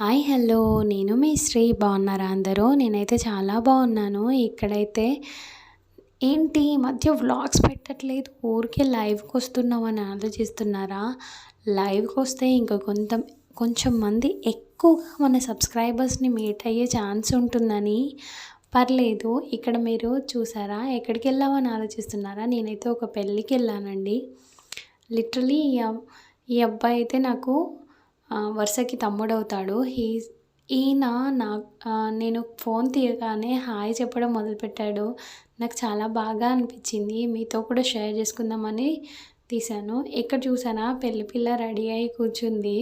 Hi hello. నేను మీ శ్రీ. బాగున్నారా అందరూ? నేనైతే చాలా బాగున్నాను. ఇక్కడైతే ఏంటి? ఈ మధ్య వ్లాగ్స్ పెట్టట్లేదు. ఊరికే లైవ్కి వస్తున్నామని ఆలోచిస్తున్నారా? లైవ్కి వస్తే ఇంకా కొంత కొంచెం మంది ఎక్కువగా మన సబ్స్క్రైబర్స్ని మీట్ అయ్యే ఛాన్స్ ఉంటుందని పర్లేదు. ఇక్కడ మీరు చూసారా? ఎక్కడికి వెళ్ళామని ఆలోచిస్తున్నారా? నేనైతే ఒక పెళ్ళికి వెళ్ళానండి. లిటరలీ ఈ అబ్బాయి అయితే నాకు వరుసకి తమ్ముడవుతాడు. హీ ఈయన నా నేను ఫోన్ తీయగానే హాయ్ చెప్పడం మొదలుపెట్టాడు. నాకు చాలా బాగా అనిపించింది. మీతో కూడా షేర్ చేసుకుందామని తీశాను. ఇక్కడ చూసానా? పెళ్ళి పిల్ల రెడీ అయి కూర్చుంది.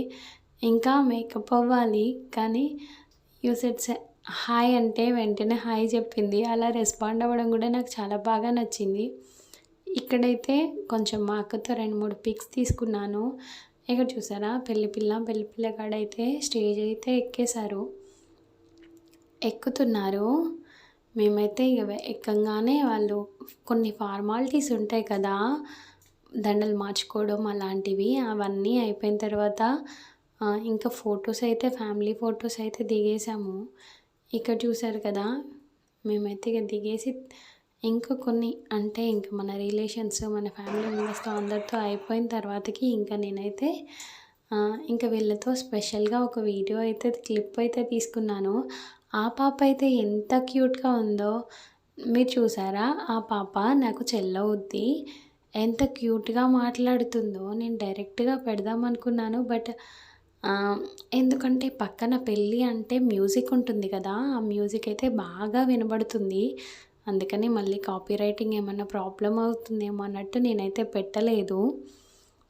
ఇంకా మేకప్ అవ్వాలి. కానీ యూసెట్స్ హాయ్ అంటే వెంటనే హాయ్ చెప్పింది. అలా రెస్పాండ్ అవ్వడం కూడా నాకు చాలా బాగా నచ్చింది. ఇక్కడైతే కొంచెం మా అక్కతో రెండు మూడు పిక్స్ తీసుకున్నాను. ఇక్కడ చూసారా? పెళ్ళి పిల్ల పెళ్ళి పిల్ల కాడైతే స్టేజ్ అయితే ఎక్కేశారు. ఎక్కుతున్నారు. మేమైతే ఇక ఎక్కంగానే వాళ్ళు కొన్ని ఫార్మాలిటీస్ ఉంటాయి కదా దండలు మార్చుకోవడం అలాంటివి అవన్నీ అయిపోయిన తర్వాత ఇంకా ఫొటోస్ అయితే ఫ్యామిలీ ఫొటోస్ అయితే దిగేసాము ఇక్కడ చూసారు కదా మేమైతే ఇక దిగేసి ఇంకా కొన్ని అంటే ఇంకా మన రిలేషన్స్ మన ఫ్యామిలీ మెంబర్స్తో అందరితో అయిపోయిన తర్వాతకి ఇంకా నేనైతే ఇంకా వీళ్ళతో స్పెషల్గా ఒక వీడియో అయితే క్లిప్ అయితే తీసుకున్నాను. ఆ పాప అయితే ఎంత క్యూట్గా ఉందో మీరు చూసారా? ఆ పాప నాకు చెల్లవుద్ది. ఎంత క్యూట్గా మాట్లాడుతుందో నేను డైరెక్ట్గా పెడదాం అనుకున్నాను. బట్ ఎందుకంటే పక్కన పెళ్ళి అంటే మ్యూజిక్ ఉంటుంది కదా ఆ మ్యూజిక్ అయితే బాగా వినబడుతుంది. అందుకని మళ్ళీ కాపీ రైటింగ్ ఏమన్నా ప్రాబ్లం అవుతుందేమో అన్నట్టు నేనైతే పెట్టలేదు.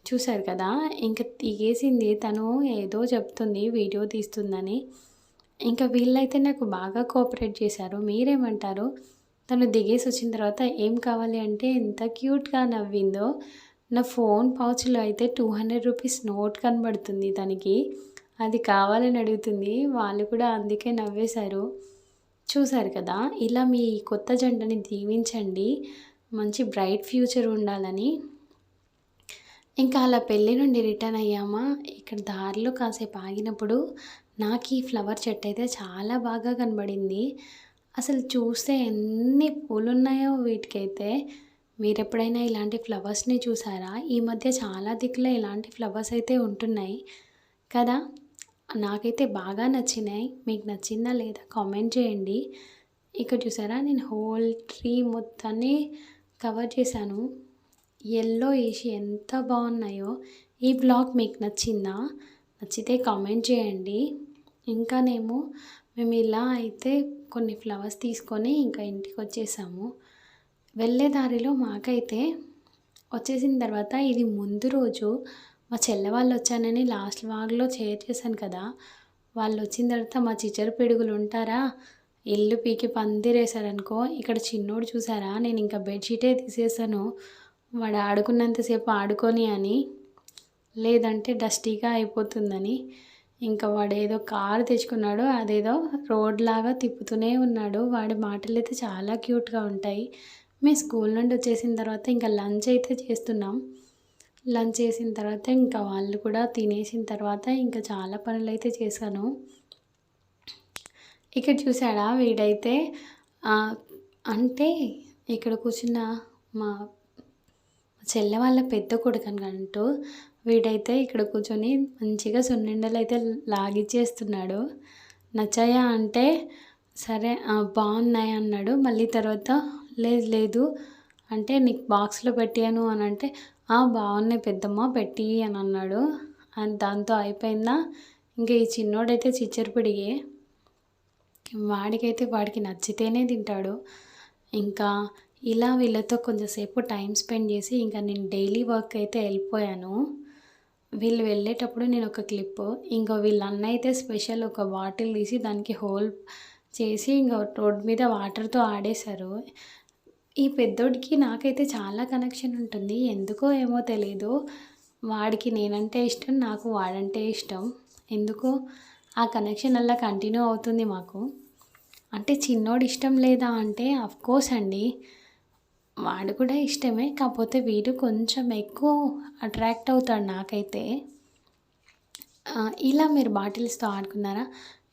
చూశారు కదా? ఇంకా తీగేసింది. తను ఏదో చెప్తుంది వీడియో తీస్తుందని. ఇంకా వీళ్ళైతే నాకు బాగా కోఆపరేట్ చేశారు. మీరేమంటారు? తను దిగేసి వచ్చిన తర్వాత ఏం కావాలి అంటే ఎంత క్యూట్గా నవ్విందో. నా ఫోన్ పౌచ్లో అయితే టూ హండ్రెడ్ రూపీస్ నోట్ కనబడుతుంది తనకి. అది కావాలని అడుగుతుంది. వాళ్ళు కూడా అందుకే నవ్వేశారు. చూశారు కదా ఇలా మీ కొత్త జంటని దీవించండి మంచి బ్రైట్ ఫ్యూచర్ ఉండాలని. ఇంకా అలా పెళ్ళి నుండి రిటర్న్ అయ్యామా? ఇక్కడ దారిలో కాసేపు ఆగినప్పుడు నాకు ఈ ఫ్లవర్ చెట్టు అయితే చాలా బాగా కనబడింది. అసలు చూస్తే ఎన్ని పూలు ఉన్నాయో వీటికైతే. మీరు ఎప్పుడైనా ఇలాంటి ఫ్లవర్స్ని చూసారా? ఈ మధ్య చాలా దిక్కులో ఇలాంటి ఫ్లవర్స్ అయితే ఉంటున్నాయి కదా. నాకైతే బాగా నచ్చినాయి. మీకు నచ్చిందా లేదా కామెంట్ చేయండి. ఇక్కడ చూసారా నేను హోల్ ట్రీ మొత్తాన్ని కవర్ చేశాను. ఎల్లో వేసి ఎంత బాగున్నాయో. ఈ బ్లాగ్ మీకు నచ్చిందా? నచ్చితే కామెంట్ చేయండి. ఇంకానేమో మేము ఇలా అయితే కొన్ని ఫ్లవర్స్ తీసుకొని ఇంకా ఇంటికి వచ్చేసాము. వెళ్ళే దారిలో మాకైతే వచ్చేసిన తర్వాత ఇది ముందు రోజు మా చెల్లె వాళ్ళు వచ్చానని లాస్ట్ వాగ్లో షేర్ చేశాను కదా. వాళ్ళు వచ్చిన తర్వాత మా చిచ్చరు పిడుగులు ఉంటారా? ఇల్లు పీకి పందిరేశారనుకో ఇక్కడ చిన్నోడు చూసారా నేను ఇంకా బెడ్షీటే తీసేసాను వాడు ఆడుకున్నంతసేపు ఆడుకొని అని లేదంటే డస్టీగా అయిపోతుందని. ఇంకా వాడు ఏదో కారు తెచ్చుకున్నాడు అదేదో రోడ్ లాగా తిప్పుతూనే ఉన్నాడు. వాడి మాటలు అయితే చాలా క్యూట్గా ఉంటాయి. మేము స్కూల్ నుండి వచ్చేసిన తర్వాత ఇంకా లంచ్ అయితే చేస్తున్నాం. లంచ్ చేసిన తర్వాత ఇంకా వాళ్ళు కూడా తినేసిన తర్వాత ఇంకా చాలా పనులు అయితే చేశాను. ఇక్కడ చూసాడా వీడైతే అంటే ఇక్కడ కూర్చున్న మా చెల్లె వాళ్ళ పెద్ద కొడుకు అంటూ వీడైతే ఇక్కడ కూర్చొని మంచిగా సున్నిండలు అయితే లాగిచ్చేస్తున్నాడు. నచ్చాయా అంటే సరే బాగున్నాయి అన్నాడు. మళ్ళీ తర్వాత లేదు లేదు అంటే నీకు బాక్స్లో పెట్టాను అని అంటే బాగున్నాయి పెద్దమ్మ పెట్టి అని అన్నాడు. దాంతో అయిపోయిందా? ఇంకా ఈ చిన్నోడైతే చిచ్చర పిడిగే. వాడికైతే వాడికి నచ్చితేనే తింటాడు. ఇంకా ఇలా వీళ్ళతో కొంచెంసేపు టైం స్పెండ్ చేసి ఇంకా నేను డైలీ వర్క్ అయితే వెళ్ళిపోయాను. వీళ్ళు వెళ్ళేటప్పుడు నేను ఒక క్లిప్ ఇంకా వీళ్ళ అన్న అయితే స్పెషల్ ఒక బాటిల్ తీసి దానికి హోల్ చేసి ఇంకా రోడ్ మీద వాటర్తో ఆడేశారు. ఈ పెద్దోడికి నాకైతే చాలా కనెక్షన్ ఉంటుంది. ఎందుకో ఏమో తెలీదు. వాడికి నేనంటే ఇష్టం నాకు వాడంటే ఇష్టం. ఎందుకో ఆ కనెక్షన్ అలా కంటిన్యూ అవుతుంది మాకు. అంటే చిన్నోడు ఇష్టం లేదా అంటే కోర్స్ అండి. వాడు కూడా ఇష్టమే కాకపోతే వీడు కొంచెం ఎక్కువ అట్రాక్ట్ అవుతాడు నాకైతే. ఇలా మీరు బాటిల్స్తో ఆడుకున్నారా?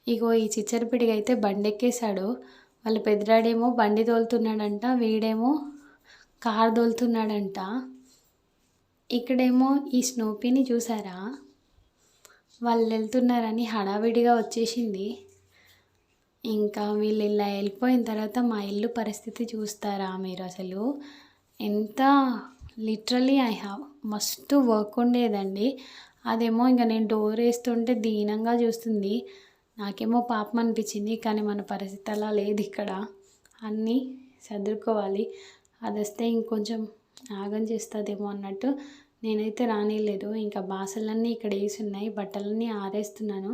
ఇగో ఈ చిచ్చరపిడిగా అయితే బండెక్కేశాడు. వాళ్ళ పెద్దడాడేమో బండి తోలుతున్నాడంట వీడేమో కార్ తోలుతున్నాడంట. ఇక్కడేమో ఈ స్నోపీని చూసారా? వాళ్ళు వెళ్తున్నారని హడావిడిగా వచ్చేసింది. ఇంకా వీళ్ళు ఇలా వెళ్ళిపోయిన తర్వాత మా ఇల్లు పరిస్థితి చూస్తారా మీరు అసలు? ఎంత లిటరలీ ఐ హ్యావ్ మస్తు వర్క్ ఉండేదండి. అదేమో ఇంకా నేను డోర్ వేస్తుంటే దీనంగా చూస్తుంది. నాకేమో పాపం అనిపించింది కానీ మన పరిస్థితి అలా లేదు ఇక్కడ. అన్నీ సర్దుకోవాలి. అది వస్తే ఇంకొంచెం ఆగం చేస్తుందేమో అన్నట్టు నేనైతే రానిలేదు. ఇంకా బాసలన్నీ ఇక్కడ వేసి ఉన్నాయి బట్టలన్నీ ఆరేస్తున్నాను.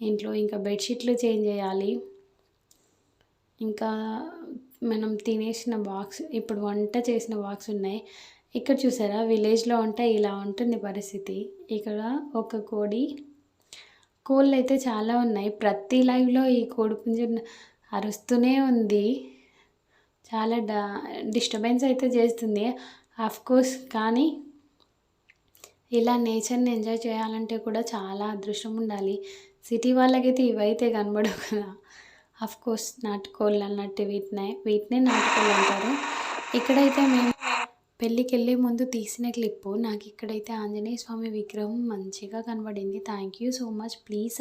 ఇంట్లో ఇంకా బెడ్షీట్లు చేంజ్ చేయాలి. ఇంకా మనం తినేసిన బాక్స్ ఇప్పుడు వంట చేసిన బాక్స్ ఉన్నాయి. ఇక్కడ చూసారా విలేజ్లో ఉంటే ఇలా ఉంటుంది పరిస్థితి. ఇక్కడ ఒక కోడి కోళ్ళు అయితే చాలా ఉన్నాయి. ప్రతి లైవ్లో ఈ కోడి అరుస్తూనే ఉంది. చాలా డా డిస్టర్బెన్స్ అయితే చేస్తుంది. కోర్స్ కానీ ఇలా నేచర్ని ఎంజాయ్ చేయాలంటే కూడా చాలా అదృష్టం ఉండాలి. సిటీ వాళ్ళకైతే ఇవైతే కనబడవు కదా. అఫ్ కోర్స్ నాటుకోళ్ళు అన్నట్టు వీటినే వీటినే నాటుకోళ్ళు అంటారు. ఇక్కడైతే మేము పెళ్ళికి వెళ్ళే ముందు తీసిన క్లిప్పు. నాకు ఇక్కడైతే ఆంజనేయ స్వామి విగ్రహం మంచిగా కనబడింది. Thank you so much please